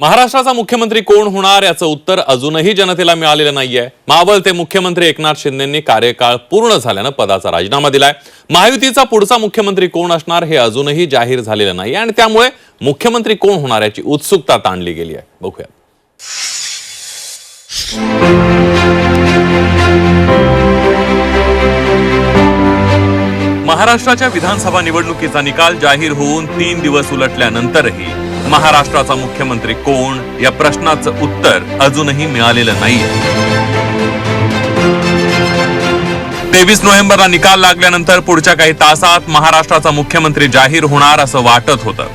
महाराष्ट्राचा मुख्यमंत्री कोण होणार याचं उत्तर अजूनही जनतेला मिळालेलं नाहीये. मावळते मुख्यमंत्री एकनाथ शिंदेंनी कार्यकाळ पूर्ण झाल्यानं पदाचा राजीनामा दिलाय. महायुतीचा पुढचा मुख्यमंत्री कोण असणार हे अजूनही जाहीर झालेलं नाही आणि त्यामुळे मुख्यमंत्री कोण होणार याची उत्सुकता ताणली गेली आहे. बघूया. महाराष्ट्राच्या विधानसभा निवडणुकीचा निकाल जाहीर होऊन तीन दिवस उलटल्यानंतरही महाराष्ट्राचा मुख्यमंत्री कोण? या प्रश्नाचं उत्तर अजूनही मिळालेलं नाही तेवीस नोव्हेंबरला निकाल लागल्यानंतर पुढच्या काही तासात महाराष्ट्राचा मुख्यमंत्री जाहीर होणार असं वाटत होतं.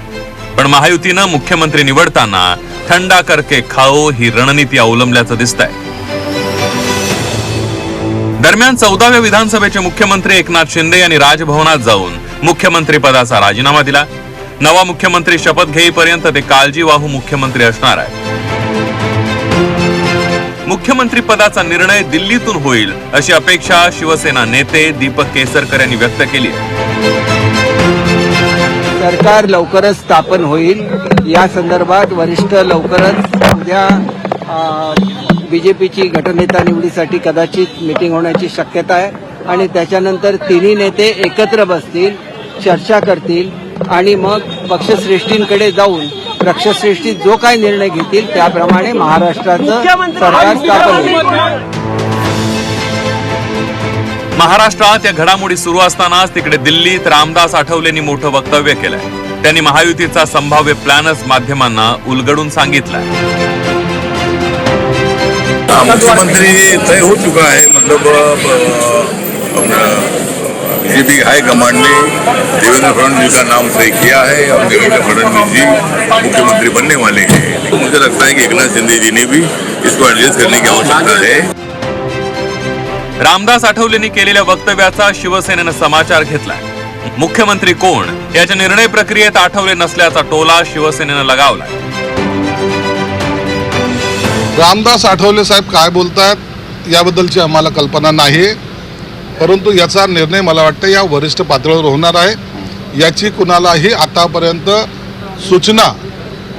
पण महायुतीनं मुख्यमंत्री निवडताना थंडा करके खाओ ही रणनीती अवलंबल्याचं दिसत आहे दरम्यान चौदाव्या विधानसभेचे मुख्यमंत्री एकनाथ शिंदे यांनी राजभवनात जाऊन मुख्यमंत्री पदाचा राजीनामा दिला. नवा मुख्यमंत्री शपथ घेईपर्यंत ते काळजीवाहू मुख्यमंत्री असणार आहे मुख्यमंत्री पदाचा निर्णय दिल्लीतून होईल अशी अपेक्षा शिवसेना नेते दीपक केसरकर यांनी व्यक्त केली आहे. सरकार लवकरच स्थापन होईल. या संदर्भात वरिष्ठ लवकरच उद्या बीजेपीची गटनेता निवडीसाठी कदाचित मिटिंग होण्याची शक्यता आहे. आणि त्याच्यानंतर तिन्ही नेते एकत्र बसतील चर्चा करतील. आणि मग पक्षश्रेष्ठींकडे जाऊन पक्षश्रेष्ठी जो काही निर्णय घेतील त्याप्रमाणे महाराष्ट्राचं सरकार स्थापन होईल. महाराष्ट्रात या घडामोडी सुरू असतानाच तिकडे दिल्लीत रामदास आठवलेंनी मोठं वक्तव्य केलंय. त्यांनी महायुतीचा संभाव्य प्लॅनच माध्यमांना उलगडून सांगितलाय. हाँ, मुख्यमंत्री तय हो चुका है मतलब बीजेपी हाई कमांड ने देवेंद्र फडणवीस का नाम तय किया है और देवेंद्र फडणवीस जी मुख्यमंत्री बनने वाले हैं। लेकिन मुझे लगता है कि एकनाथ शिंदे जी ने भी इसको एडजस्ट करने की आवश्यकता है। रामदास आठवलेंनी केलेल्या वक्तव्याचा शिवसेनेनं समाचार घेतलाय. मुख्यमंत्री कोण? याच्या निर्णय प्रक्रियेत आठवले नसल्याचा टोला शिवसेनेनं लगावलाय. रामदास आठवले साहेब काय बोलतात याबद्दलची आम्हाला कल्पना नाही परंतु याचा निर्णय मला वाटतं या वरिष्ठ पातळीवर होणार आहे. याची कुणालाही आतापर्यंत सूचना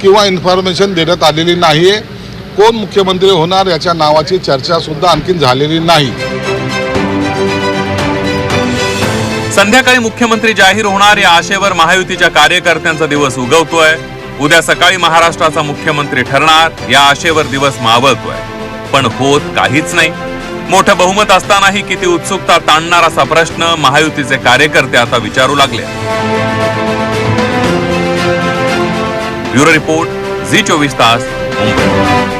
किंवा इन्फॉर्मेशन देण्यात आलेली नाही आहे कोण मुख्यमंत्री होणार याच्या नावाची चर्चासुद्धा आणखी आणखीन झालेली नाही. संध्याकाळी मुख्यमंत्री जाहीर होणार या आशेवर महायुतीच्या कार्यकर्त्यांचा दिवस उगवतोय. उद्या सकाळी महाराष्ट्राचा मुख्यमंत्री ठरणार या आशेवर दिवस मावळतोय. पण होत काहीच नाही. मोठं बहुमत असतानाही किती उत्सुकता ताणणार असा प्रश्न महायुतीचे कार्यकर्ते आता विचारू लागले. ब्युरो रिपोर्ट झी चोवीस तास मुंबई.